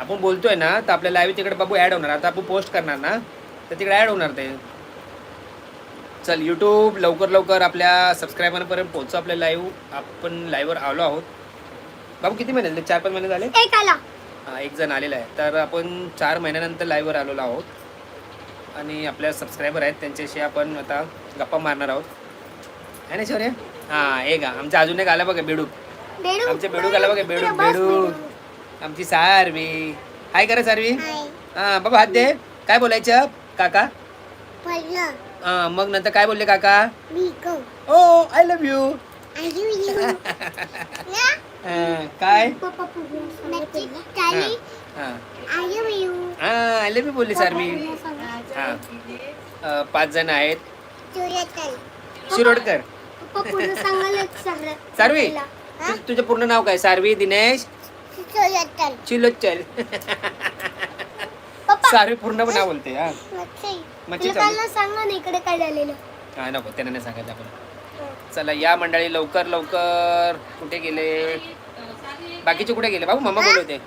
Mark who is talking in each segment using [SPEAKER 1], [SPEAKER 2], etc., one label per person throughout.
[SPEAKER 1] आपण बोलतोय ना तर आपल्या लाईव्ह तिकडे बाबू ॲड होणार. आता आपण पोस्ट करणार ना तर तिकडे ॲड होणार ते. चल यूट्यूब लवकर लवकर आपल्या सबस्क्रायबरपर्यंत पोहोचू आपल्या लाईव्ह आपण लाईव्हवर आलो आहोत. बाबू किती महिने झाले? चार पाच महिने झाले?
[SPEAKER 2] एक आला.
[SPEAKER 1] हा, एक जण आलेला आहे. तर आपण चार महिन्यानंतर लाईव्हवर आलेलो आहोत. आणि आपल्या सबस्क्रायबर आहेत त्यांच्याशी आपण आता गप्पा मारणार आहोत. आहे ना शौर्य? हां हे का आमचा अजून एक आला बघा बेडूक.
[SPEAKER 2] बेडू
[SPEAKER 1] आमचे बेडूक आला बघा बेडूक बेडूक. आमची सारवी. हाय करा सारवी? हां बाबा हात दे. काय बोलायचं? काका? हां मग नंतर काय बोलले काका? ओ आय लव्ह यू
[SPEAKER 2] आयु यू
[SPEAKER 1] काय?
[SPEAKER 2] पप्पा नक्की चाली
[SPEAKER 1] हां
[SPEAKER 2] आयु
[SPEAKER 1] हां. लव्ह यू बोलली सारवी. हां. पाच जण आहेत. शिरोडकर.
[SPEAKER 2] पप्पा पूर्ण सांगायला सगळं.
[SPEAKER 1] सारवी तुझं पूर्ण नाव काय? सारवी दिनेश?
[SPEAKER 2] पप्पा.
[SPEAKER 1] सारवी पूर्ण नाव बोलते हा. मच्छी.
[SPEAKER 2] तुला सांगा ना इकडे काय झालेलं.
[SPEAKER 1] हा नको त्यांना नाही सांगायचं आपण. चला या मंडळी लवकर लवकर. कुठे गेले? बाकीचे कुठे गेले? बाबू मामा बोलवते.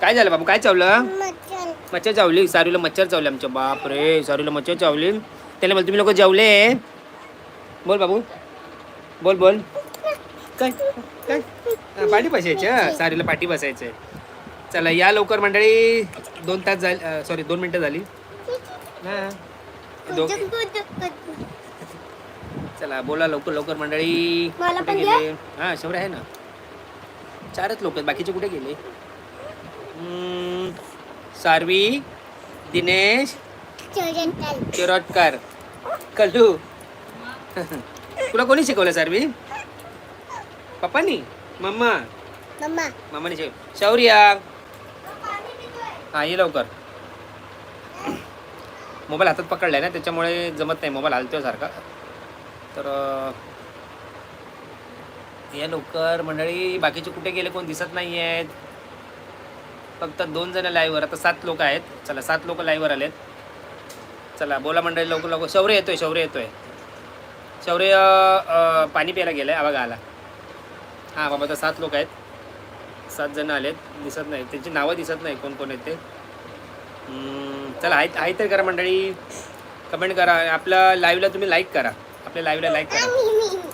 [SPEAKER 1] काय झालं बाबू? काय चावलं?
[SPEAKER 2] मच्छर.
[SPEAKER 1] चावली? सारीला मच्छर चावले आमच्या बाप रे सारीला मच्छर चावली. त्याला मला तुम्ही लोक जेवले? बोल बाबू. बोल बोल. पाठी बसायचं सारीला पाठी बसायचं. चला या लवकर मंडळी. दोन तास झाली सॉरी दोन मिनटं झाली. हा. चला बोला लवकर लवकर मंडळी. कुठे गेले? हा शौर्य आहे ना? चारच लोक बाकीचे कुठे गेले? सारवी दिनेश चिरोटकर कल्लू. तुला कोणी शिकवलं सारवी? पप्पानी मम्मा?
[SPEAKER 2] मम्मा.
[SPEAKER 1] मामाने शिकव शौर्या? हा ये लवकर. मोबाईल हातात पकडलाय ना त्याच्यामुळे जमत नाही मोबाईल हलतोय सारखा. तर या लवकर. मंडळी बाकीचे कुठे गेले कोण दिसत नाही आहेत फक्त दोन जण लाईव्हवर आता सात लोक आहेत. चला सात लोक लाईव्हवर आलेत. चला बोला मंडळी लवकर लवकर. शौर्य येतोय शौर्य येतोय. शौर्य पाणी प्यायला गेलाय आवाज आला. हां बाबा तर सात लोक आहेत. सात जण आलेत. दिसत नाही. त्यांची नावं दिसत नाही. कोण कोण आहेत ते? चला आहे आहे तर करा मंडळी. कमेंट करा. आपल्या लाईव्हला तुम्ही लाईक करा. आपल्या लाईव्हला लाईक करा.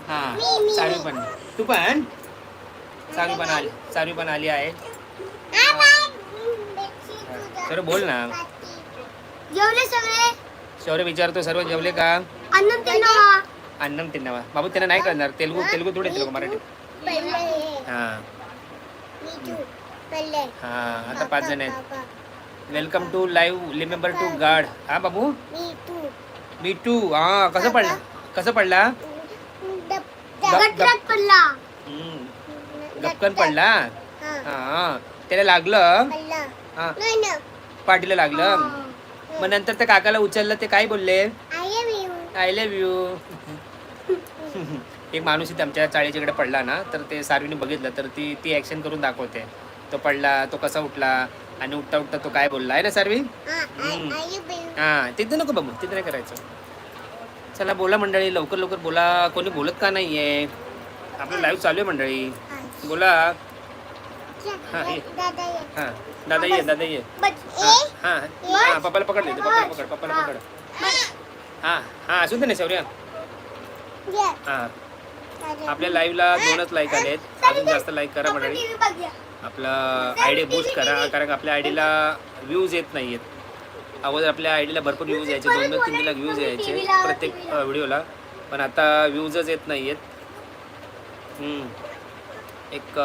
[SPEAKER 1] हां सावी पण. तू पण? सावी पण आली. सावी पण आली आहे. सर बोल ना.
[SPEAKER 2] जेवले सगळे?
[SPEAKER 1] शौर्य विचारतो. सर्व जेवले का?
[SPEAKER 2] अन्न त्यांना
[SPEAKER 1] अन्नम तिन्नावा बाबू त्यांना नाही करणार तेलगू तेलगू थोडे लोक मराठी. हां. हां आता पाच जण आहेत. Welcome to live remember to गाड हा बाबू? मी टू हा कसं पडला? कसं पडला? गपकन पडला? हा. त्याला लागलं? हा. पाठीला लागलं? मग नंतर त्या काकाला उचललं ते काय बोलले? आय लव्ह यू एक माणूस इथे आमच्या चाळीच्याकडे पडला ना तर ते सारवीने बघितलं तर ती ती ऍक्शन करून दाखवते. तो पडला तो कसा उठला आणि उठता उठता तो काय बोलला. आहे ना सारवी? हा तिथं नको बाबू तिथं नाही करायचं. चला बोला मंडळी लवकर लवकर बोला. कोणी बोलत का नाही आहे आपलं लाईव्ह चालू आहे मंडळी. बोला. हां दादा ये दादा ये. हां हां पप्पाला पकड देते पप्पाला पकड पप्पाला पकड. हां हां असून दे ना शौर्या हां. आपल्या लाईव्हला दोनच लाईक आलेत अजून जास्त लाईक करा मंडळी आपला आय डी बूस्ट करा कारण आपल्या आय डीला व्ह्यूज येत नाही आहेत अगोदर आपल्या आय डीला भरपूर व्ह्यूज यायचे. दोन दोन तीन तीन लाख व्ह्यूज यायचे प्रत्येक व्हिडिओला पण आता व्ह्यूजच येत नाही आहेत एक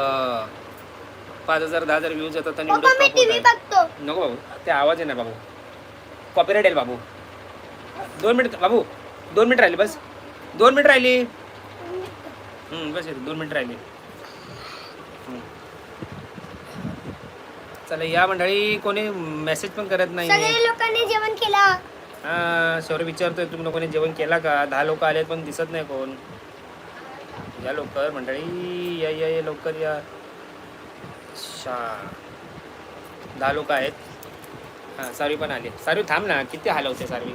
[SPEAKER 1] पाच हजार दहा हजार व्ह्यूज येतात आणि नको बाबू. ते आवाज आहे ना बाबू. कॉपीराईट येईल बाबू. दोन मिनिट बाबू. दोन मिनिट राहिली बस. दोन मिनिट राहिली. बस दोन मिनिट राहिली. चला या मंडळी कोणी मेसेज पण करत नाही
[SPEAKER 2] सगळे लोकांनी जेवण केलं.
[SPEAKER 1] हा शौर्य विचारतोय तुम्ही लोकांनी जेवण केला का? दहा लोक आलेत पण दिसत नाही कोण. या लवकर मंडळी. या या या लवकर या. शा. दहा लोक आहेत. हां सारवी पण आली. सारवी थांब ना किती हलवते सारवी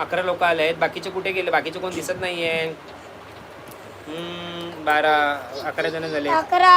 [SPEAKER 1] अकरा लोक आले आहेत. बाकीचे कुठे गेले? बाकीचे कोण दिसत नाही आहे बारा अकरा जण झाले.
[SPEAKER 2] अकरा